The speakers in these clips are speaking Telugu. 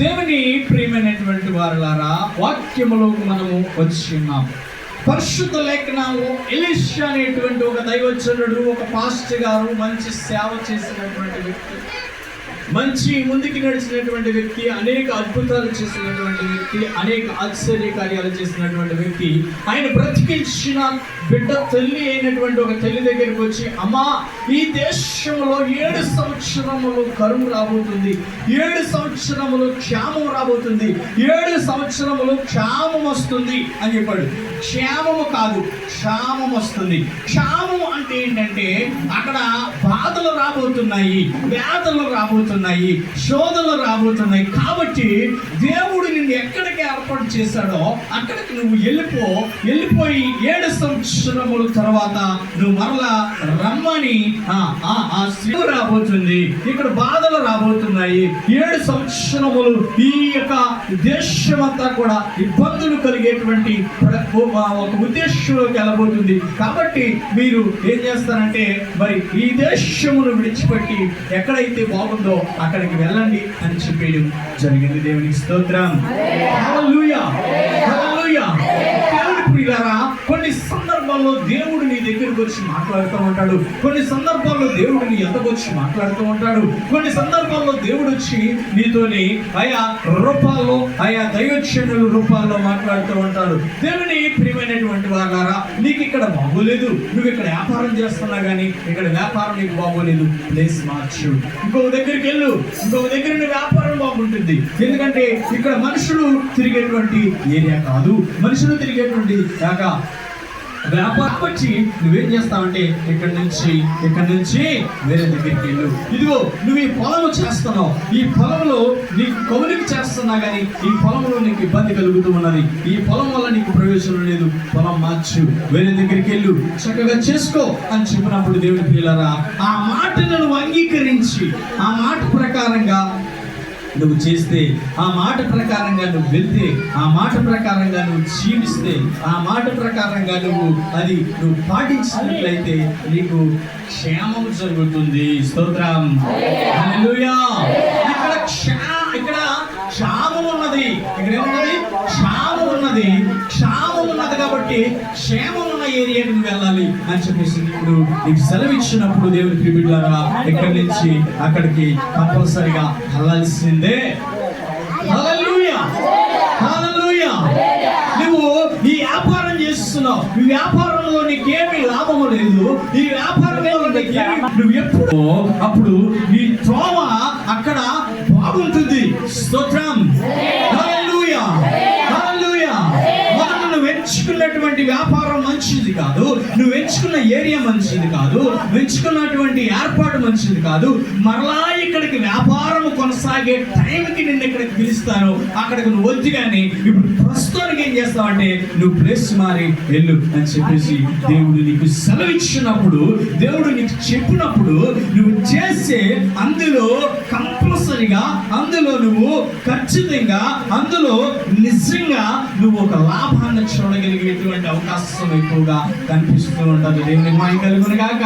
దేవుని ప్రియమైనటువంటి వారులారా వాక్యములోకి మనము వచ్చి ఉన్నాం పరిశుద్ధ లేఖనాలు ఎలిషా అనేటువంటి ఒక దైవచనుడు ఒక పాస్టర్ గారు మంచి సేవ చేసినటువంటి వ్యక్తి. మంచి ముందుకి నడిచినటువంటి వ్యక్తి అనేక అద్భుతాలు చేసినటువంటి వ్యక్తి అనేక ఆశ్చర్య కార్యాలు చేసినటువంటి వ్యక్తి ఆయన బ్రతికించిన బిడ్డ తల్లి అయినటువంటి ఒక తల్లి దగ్గరికి వచ్చి అమ్మా ఈ దేశంలో ఏడు సంవత్సరములు కరువు రాబోతుంది ఏడు సంవత్సరములు క్షామం రాబోతుంది ఏడు సంవత్సరములు క్షామం వస్తుంది అని చెప్పాడు. క్షేమము కాదు క్షామం వస్తుంది. క్షామం అంటే ఏంటంటే అక్కడ బాధలు రాబోతున్నాయి వ్యాధులు రాబోతున్నాయి. శోధనలు రాబోతున్నాయి. కాబట్టి దేవుడు నిన్ను ఎక్కడికి ఏర్పాటు చేశాడో అక్కడికి నువ్వు వెళ్ళిపో. వెళ్ళిపోయి ఏడు సంవత్సరముల తర్వాత నువ్వు మరలా రమ్మని ఆ ఆ ఆ రాబోతుంది. ఇక్కడ బాధలు రాబోతున్నాయి. ఏడు సంవత్సరములు ఈ యొక్క దేశమంతా కూడా ఇబ్బందులు కలిగేటువంటి ఒక ఉద్దేశంలోకి వెళ్ళబోతుంది. కాబట్టి మీరు ఏం చేస్తారంటే మరి ఈ దేశమును విడిచిపెట్టి ఎక్కడైతే బాగుందో అక్కడికి వెళ్ళండి అని చెప్పేయడం జరిగింది. దేవునికి స్తోత్రం. హల్లెలూయా కొన్ని సందర్భాల్లో దేవుడు నీ దగ్గరికి వచ్చి మాట్లాడుతూ ఉంటాడు. కొన్ని సందర్భాల్లో దేవుడు నీ ఎంతకు వచ్చి మాట్లాడుతూ ఉంటాడు. కొన్ని సందర్భాల్లో దేవుడు వచ్చి నీతోని ఆయా రూపాల్లో ఆయా దైవక్షణుల రూపాల్లో మాట్లాడుతూ ఉంటాడు. దేవుని ప్రియమైనటువంటి వాళ్ళారా నీకు ఇక్కడ బాగోలేదు నువ్వు ఇక్కడ వ్యాపారం చేస్తున్నా కానీ ఇక్కడ వ్యాపారం నీకు బాగోలేదు ప్లేస్ మార్చు. ఇంకొక దగ్గరికి వెళ్ళు. ఇంకొక దగ్గర వ్యాపారం బాగుంటుంది. ఎందుకంటే ఇక్కడ మనుషులు తిరిగేటువంటి ఏరియా కాదు. మనుషులు తిరిగేటువంటి కాక వ్యాపారం వచ్చి నువ్వేం చేస్తావంటే ఇక్కడ నుంచి ఇక్కడ నుంచి వేరే దగ్గరికి వెళ్ళు. ఇదిగో నువ్వు ఈ పొలము చేస్తున్నావు. ఈ పొలంలో నీకు కౌలికి చేస్తున్నా కానీ ఈ పొలంలో నీకు ఇబ్బంది కలుగుతూ ఉన్నది. ఈ పొలం వల్ల నీకు ప్రయోజనం లేదు. పొలం మార్చు. వేరే దగ్గరికి వెళ్ళు. చక్కగా చేసుకో అని చెప్పినప్పుడు దేవుడి పిల్లరా ఆ మాటను అంగీకరించి ఆ మాట ప్రకారంగా నువ్వు చేస్తే ఆ మాట ప్రకారంగా నువ్వు వెళ్తే ఆ మాట ప్రకారంగా నువ్వు జీవిస్తే ఆ మాట ప్రకారంగా నువ్వు అది నువ్వు పాటించినట్లయితే నీకు క్షేమం జరుగుతుంది. స్తోత్రం. కాబట్టి క్షేమం ఉన్న ఏరియాకి నువ్వు వెళ్ళాలి అని చెప్పేసి ఇప్పుడు నీకు సెలవు ఇచ్చినప్పుడు దేవుని ప్రిబిడ్లారా ఇక్కడి నుంచి అక్కడికి కంపల్సరిగా వెళ్ళాల్సిందే. నువ్వు ఈ వ్యాపారం చేస్తున్నావు. ఈ వ్యాపారంలో నీకేమి లాభము లేదు. ఈ వ్యాపారంలో నువ్వు ఎప్పుడు అప్పుడు నీ త్రోవ అక్కడ బాగుంటుంది. స్తోత్రం. ఎంచుకున్నటువంటి వ్యాపారం మంచిది కాదు. నువ్వు ఎంచుకున్న ఏరియా మంచిది కాదు. ఎంచుకున్నటువంటి ఏర్పాటు మంచిది కాదు. మరలా ఇక్కడికి వ్యాపారం కొనసాగే టైంకి నిన్ను ఇక్కడికి పిలుస్తాను. అక్కడికి నువ్వు వద్దు కానీ ఇప్పుడు ప్రస్తుతానికి ఏం చేస్తావంటే నువ్వు ప్లేస్ మారి వెళ్ళు అని చెప్పేసి దేవుడు నీకు సెలవు ఇచ్చినప్పుడు దేవుడు నీకు చెప్పినప్పుడు నువ్వు చేసే అందులో కంపల్సరిగా అందులో నువ్వు ఖచ్చితంగా అందులో నిజంగా నువ్వు ఒక లాభాన్ని చూడగలిగేటువంటి అవకాశం ఎక్కువగా కనిపిస్తూ ఉంటుంది. దేవుని మాయ కలుగును గాక.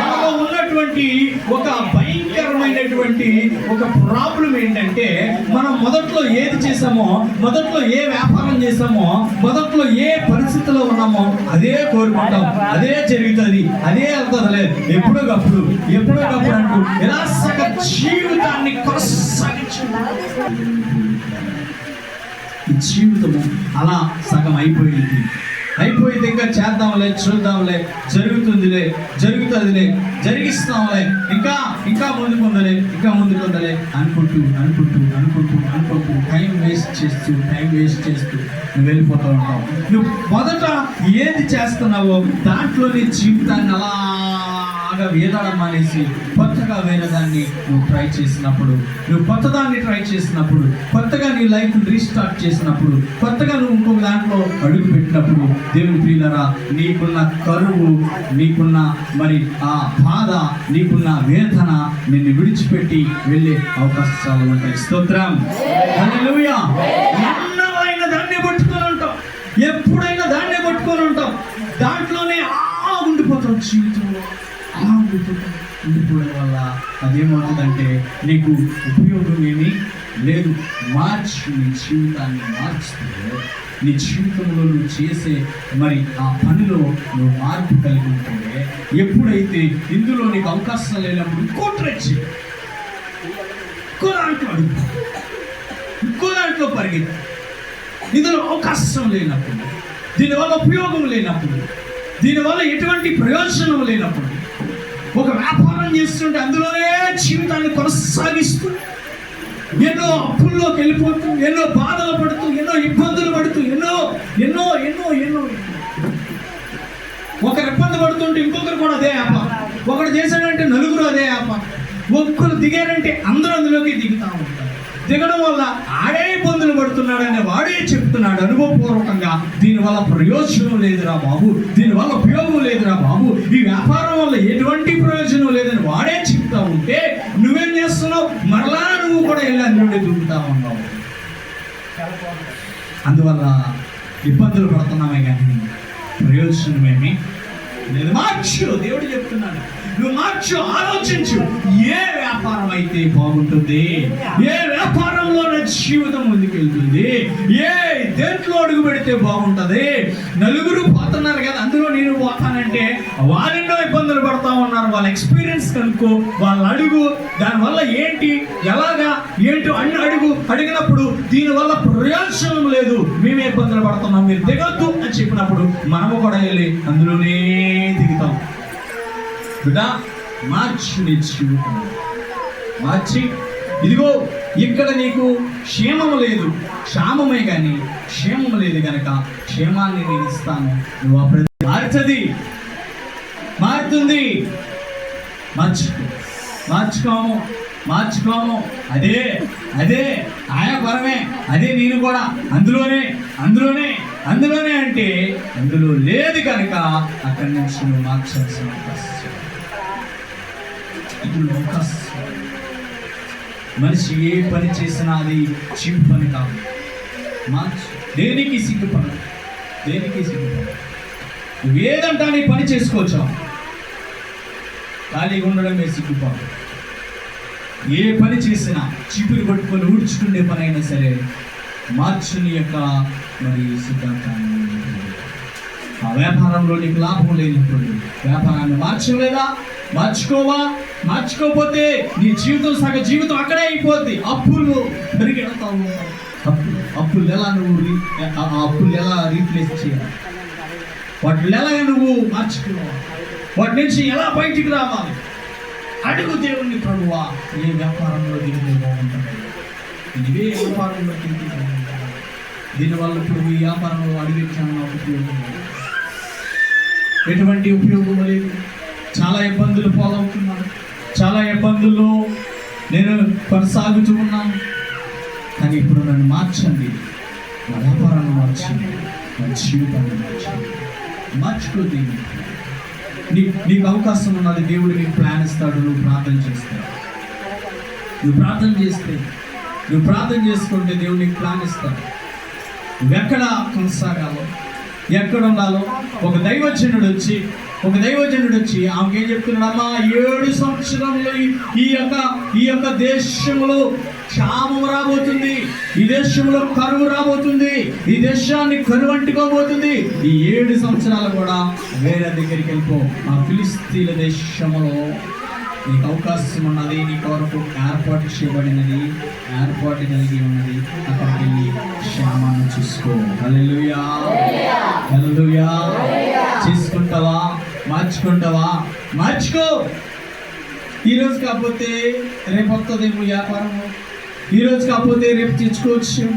మనలో ఉన్నటువంటి ఒక భయంకరమైనటువంటి ఒక ప్రాబ్లం ఏంటంటే మనం మొదట్లో ఏది చేసామో మొదట్లో ఏ వ్యాపారం చేసామో మొదట్లో ఏ పరిస్థితిలో ఉన్నామో అదే కోరుకుంటాం. అదే జరుగుతుంది. అదే అవుతుంది లేదు. ఎప్పుడోకప్పుడు ఎప్పుడో అంటూ ఎలా సగ జీవితాన్ని కొనసాగించు. జీవితము అలా సగం అయిపోయింది. అయిపోయింది ఇంకా చేద్దాంలే చూద్దాంలే జరుగుతుందిలే జరుగుతుందిలే జరిగిస్తాంలే ఇంకా ఇంకా ముందుకుందలే ఇంకా ముందుకుందలే అనుకుంటూ అనుకుంటూ అనుకుంటూ అనుకుంటూ టైం వేస్ట్ చేస్తూ టైం వేస్ట్ చేస్తూ నువ్వు వెళ్ళిపోతూ ఉంటావు. నువ్వు మొదట ఏది చేస్తున్నావో దాంట్లోనే జీవితాన్ని అలాగా వేదాడం మానేసి కొత్తగా వేరే దాన్ని నువ్వు ట్రై చేసినప్పుడు నువ్వు కొత్త దాన్ని ట్రై చేసినప్పుడు కొత్తగా నీ లైఫ్ రీస్టార్ట్ చేసినప్పుడు కొత్తగా నువ్వు ఇంకొక దాంట్లో అడుగు పెట్టినప్పుడు దేవుని ప్రియులరా నీకున్న కరువు నీకున్న మరి ఆ బాధ నీకున్న వేదన నిన్ను విడిచిపెట్టి వెళ్ళే అవకాశాలు ఉంటాయి. స్తోత్రం. హల్లెలూయా. దాన్ని పట్టుకొని ఉంటాం. ఎప్పుడైనా దాన్ని పట్టుకొని ఉంటాం. దాంట్లోనే ఆ ఉండిపోతాం జీవితంలో. ఆ ఉండిపోతాం. ఉండిపోవడం వల్ల అదేమవుతుందంటే నీకు ఉపయోగం ఏమి? లేదు. మార్చి నీ జీవితాన్ని మార్చితే నీ జీవితంలో నువ్వు చేసే మరి ఆ పనిలో నువ్వు మార్పు కలిగి ఉంటే ఎప్పుడైతే ఇందులో నీకు అవకాశం లేనప్పుడు ఇంకో ట్రై చేయి. ఇంకో దాంట్లో అడుగు. ఇంకో దాంట్లో పరిగెత్తు. ఇందులో అవకాశం లేనప్పుడు దీనివల్ల ఉపయోగం లేనప్పుడు దీనివల్ల ఎటువంటి ప్రయోజనం లేనప్పుడు ఒక వ్యాపారం చేస్తుంటే అందులోనే జీవితాన్ని కొనసాగిస్తూ ఎన్నో అప్పుల్లోకి వెళ్ళిపోతూ ఎన్నో బాధలు పడుతూ ఎన్నో ఇబ్బందులు పడుతూ ఎన్నో ఎన్నో ఎన్నో ఎన్నో. ఒకరు ఇబ్బంది పడుతుంటే ఇంకొకరు కూడా అదే ఆప ఒకడు చేశాడంటే నలుగురు అదే ఆప ఒక్కరు దిగారంటే అందరూ అందులోకి దిగుతా ఉంటారు. దిగడం వల్ల ఆడే ఇబ్బందులు పడుతున్నాడని వాడే చెప్తున్నాడు అనుభవపూర్వకంగా. దీనివల్ల ప్రయోజనం లేదురా బాబు. దీనివల్ల ఉపయోగం లేదురా బాబు. ఈ వ్యాపారం వల్ల ఎటువంటి ప్రయోజనం లేదని వాడే చెప్తా ఉంటే నువ్వేం చేస్తున్నావు మరలా నువ్వు కూడా వెళ్ళి అందులోనే దూకుతా ఉన్నావు అందువల్ల ఇబ్బందులు పడుతున్నామే కానీ ప్రయోజనమేమి? లేదు మార్చు దేవుడు చెప్తున్నాడు. నువ్వు మార్చు ఆలోచించు. ఏ వ్యాపారం అయితే బాగుంటుంది? ఏ వ్యాపారం వ్యాపారంలో నా జీవితం ముందుకెళ్తుంది ఏ దేంట్లో అడుగు పెడితే బాగుంటది? నలుగురు పోతున్నారు కదా అందులో నేను పోతానంటే వాళ్ళెన్నో ఇబ్బందులు పడతా ఉన్నారు వాళ్ళ ఎక్స్పీరియన్స్ కనుక్కో వాళ్ళ అడుగు దానివల్ల ఏంటి ఎలాగా ఏంటో అన్ని అడుగు అడిగినప్పుడు దీనివల్ల ప్రయోజనం లేదు మేమే ఇబ్బందులు పడుతున్నాం మీరు దిగొద్దు అని చెప్పినప్పుడు మనము కూడా వెళ్ళి అందులోనే దిగుతాం. బిడ్డ మార్చి నీ జీవితం మార్చి ఇదిగో ఇక్కడ నీకు క్షేమము లేదు. క్షామమే కానీ క్షేమం లేదు కనుక క్షేమాన్ని నేను ఇస్తాను. నువ్వు అప్పుడు మారుతుంది మారుతుంది మార్చుకో. మార్చుకోము. మార్చుకోము. అదే అదే ఆయా పరమే అదే నేను కూడా. అందులోనే అందులోనే అందులోనే అంటే అందులో లేదు కనుక అక్కడి నుంచి నువ్వు మార్చాల్సిన అవకాశం. ఇది అవకాశం. మనిషి ఏ పని చేసినా అది చీప్ పని కాదు. మార్చు. దేనికి సిగ్గుపడదు దేనికి సిగ్గుపడదు నువ్వు ఏదంటా నీ పని చేసుకోవచ్చు ఖాళీగా ఉండడమే సిగ్గుపడదు ఏ పని చేసినా చీపులు పట్టుకొని ఊడ్చుకునే పని అయినా సరే మార్చుని యొక్క మరి సిద్ధాంతాన్ని ఆ వ్యాపారంలో నీకు లాభం లేనప్పుడు వ్యాపారాన్ని మార్చలేదా? మార్చుకోవా? మార్చుకోకపోతే నీ జీవితం సగ జీవితం అక్కడే అయిపోద్ది. అప్పులు పెరిగెడతావు. అప్పులు అప్పులు ఎలా నువ్వు ఆ అప్పులు ఎలా రీప్లేస్ చేయాలి? వాటిని ఎలా నువ్వు మార్చుకోవాలి? వాటి నుంచి ఎలా బయటికి రావాలి? అడుగు దేవుణ్ణి ప్రభువా ఏ వ్యాపారంలో దిగితే బాగుంటుంది ఇవే వ్యాపారంలో దిగితే బాగుంటుంది దీనివల్ల ఇప్పుడు ఈ వ్యాపారంలో అడిగించాను నాకు ఉపయోగం ఎటువంటి ఉపయోగం లేదు. చాలా ఇబ్బందులు పాలవుతున్నాను. చాలా ఇబ్బందుల్లో నేను కొనసాగుతూ ఉన్నాను. కానీ ఇప్పుడు నన్ను మార్చండి. నా వ్యాపారాన్ని మార్చండి. నా జీవితాన్ని మార్చండి. మార్చుకో దీన్ని నీ నీకు అవకాశం ఉన్నది దేవుడు నీకు ప్లాన్ ఇస్తాడు నువ్వు ప్రార్థన చేస్తావు నువ్వు ప్రార్థన చేస్తే. నువ్వు ప్రార్థన చేసుకుంటే దేవుడు నీకు ప్లాన్ ఇస్తాడు. నువ్వెక్కడ కొనసాగాలో ఎక్కడ ఉండాలో ఒక దైవజనుడు వచ్చి ఒక దైవజనుడు వచ్చి ఆమెకి ఏం చెప్తున్నాడు ఏడు సంవత్సరంలో ఈ- యొక్క ఈ యొక్క దేశంలో క్షామం రాబోతుంది. ఈ దేశంలో కరువు రాబోతుంది. ఈ దేశాన్ని కరువు అంటుకోబోతుంది ఈ ఏడు సంవత్సరాలు కూడా వేరే దగ్గరికి వెళ్ళిపో. మా ఫిలిస్తీన్ల దేశంలో నీకు అవకాశం ఉన్నది నీ కొరకు ఏర్పాటు చేయబడినది ఏర్పాటు కలిగి ఉన్నది అక్కడికి వెళ్ళి. క్షేమాన్ని చూసుకో. హల్లెలూయా. హల్లెలూయా. చేసుకుంటావా? మార్చుకుంటావా? మార్చుకో. ఈరోజు కాకపోతే రేపు వస్తుందేమో వ్యాపారము. ఈ రోజు కాకపోతే రేపు తెచ్చుకోవచ్చు.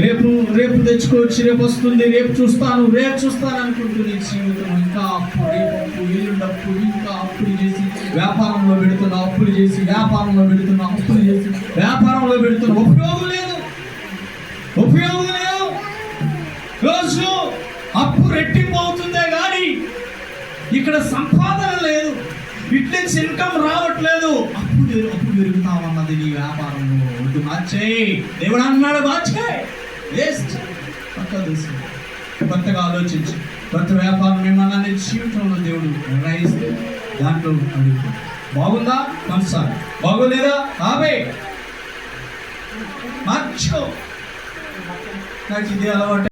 రేపు రేపు తెచ్చుకోవచ్చు. రేపు వస్తుంది. రేపు చూస్తాను. రేపు చూస్తాను అనుకుంటుంది జీవితం. ఇంకా అప్పు రేపు అప్పు ఎల్లుండి అప్పు ఇంకా అప్పులు చేసి వ్యాపారంలో పెడుతున్నా అప్పులు చేసి వ్యాపారంలో పెడుతున్నా అప్పులు చేసి వ్యాపారంలో పెడుతున్నా ఉపయోగం లేదు. ఉపయోగం లేదు. రోజు అప్పు రెట్టింపు అవుతుందే కానీ ఇక్కడ సంపాదన లేదు. ఇట్ల నుంచి ఇన్కమ్ రావట్లేదు. అప్పు అప్పు పెరుగుతామన్నది నీ వ్యాపారంలో ఒడ్డు మార్చేయి దేవుడు అన్నాడు మార్చేయి వేస్ట్. కొత్తగా ఆలోచించి. కొత్త వ్యాపారం ఏమన్నా నీ జీవితంలో దేవుడు నిర్ణయిస్తే దాంట్లో అడుగు. బాగుందా? కొనసాగు బాగోలేదా ఆపే మార్చో. Thank you,